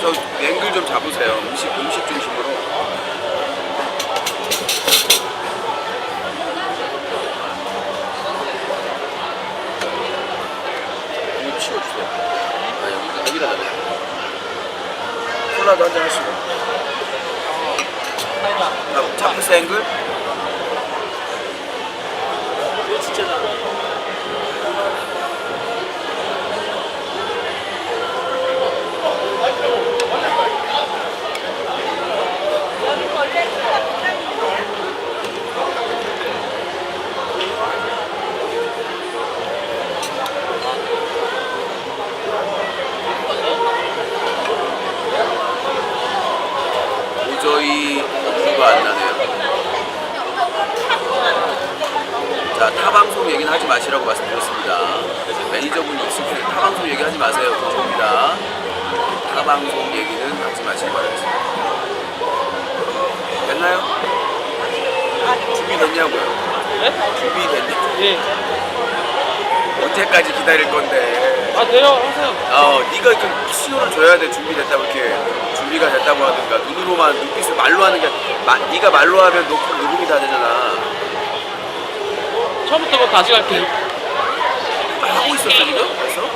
저 앵글 좀 잡으세요. 음식 음식 중심으로. 이거 치워주세요. 아 여기다 여기다 콜라도 한잔 하시고. 잡혔어 앵글? 도저히 엄두가 안 나네요. 자, 타방송 얘기는 하지 마시라고 말씀드렸습니다. 매니저분이 있으면 타방송 얘기 하지 마세요. 도저입니다. 타방송 얘기는 하지 마시기 바랍니다. 됐나요? 준비됐냐고요? 네? 준비됐냐? 예. 언제까지 기다릴 건데? 아 돼요 하세요. 어, 네가 좀 시효를 줘야 돼. 준비됐다고 이렇게 준비가 됐다고 하든가 눈으로만 눈빛을 말로 하는 게 마, 네가 말로 하면 녹, 녹음이 다 되잖아. 처음부터 다시 갈게요. 하고 있었어 지금? 벌써?